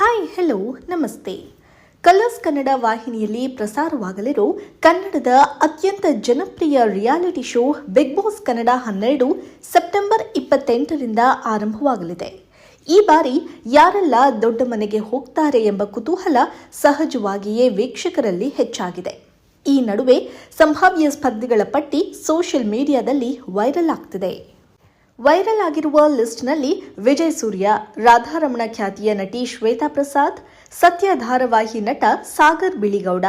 Hi hello ನಮಸ್ತೆ. Colors Kannada ವಾಹಿನಿಯಲ್ಲಿ ಪ್ರಸಾರವಾಗಲಿರೋ ಕನ್ನಡದ ಅತ್ಯಂತ ಜನಪ್ರಿಯ reality show Bigg Boss Kannada ಹನ್ನೆರಡು ಸೆಪ್ಟೆಂಬರ್ ಇಪ್ಪತ್ತೆಂಟರಿಂದ ಆರಂಭವಾಗಲಿದೆ. ಈ ಬಾರಿ ಯಾರೆಲ್ಲ ದೊಡ್ಡ ಮನೆಗೆ ಹೋಗ್ತಾರೆ ಎಂಬ ಕುತೂಹಲ ಸಹಜವಾಗಿಯೇ ವೀಕ್ಷಕರಲ್ಲಿ ಹೆಚ್ಚಾಗಿದೆ. ಈ ನಡುವೆ ಸಂಭಾವ್ಯ ಸ್ಪರ್ಧಿಗಳ ಪಟ್ಟಿ ಸೋಷಿಯಲ್ ಮೀಡಿಯಾದಲ್ಲಿ ವೈರಲ್ ಆಗ್ತಿದೆ. ವೈರಲ್ ಆಗಿರುವ ಲಿಸ್ಟ್ನಲ್ಲಿ ವಿಜಯ್ ಸೂರ್ಯ, ರಾಧಾರಮಣ ಖ್ಯಾತಿಯ ನಟಿ ಶ್ವೇತಾ ಪ್ರಸಾದ್ ಸತ್ಯ ಧಾರಾವಾಹಿ ನಟ ಸಾಗರ್ ಬಿಳಿಗೌಡ,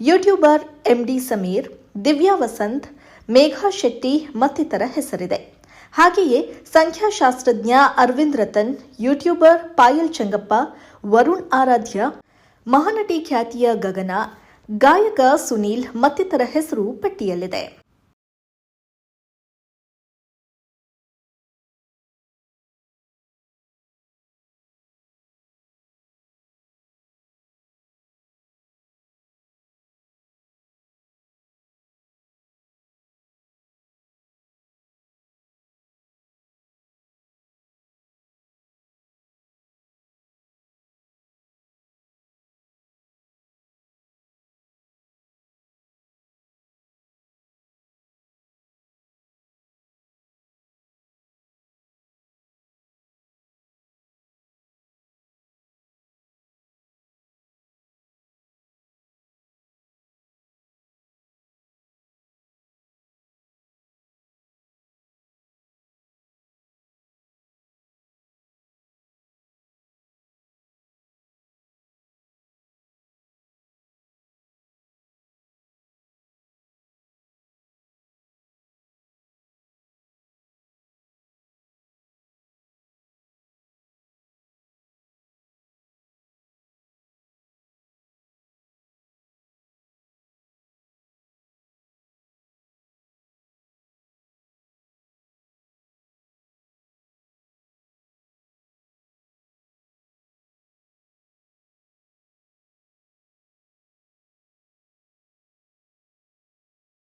ಯೂಟ್ಯೂಬರ್ ಎಂಡಿ ಸಮೀರ್, ದಿವ್ಯಾ ವಸಂತ್, ಮೇಘಾ ಶೆಟ್ಟಿ ಮತ್ತಿತರ ಹೆಸರಿದೆ. ಹಾಗೆಯೇ ಸಂಖ್ಯಾಶಾಸ್ತ್ರಜ್ಞ ಅರವಿಂದ್ ರತನ್, ಯೂಟ್ಯೂಬರ್ ಪಾಯಲ್ ಚಂಗಪ್ಪ, ವರುಣ್ ಆರಾಧ್ಯ, ಮಹಾನಟಿ ಖ್ಯಾತಿಯ ಗಗನ, ಗಾಯಕ ಸುನೀಲ್ ಮತ್ತಿತರ ಹೆಸರು ಪಟ್ಟಿಯಲ್ಲಿದೆ.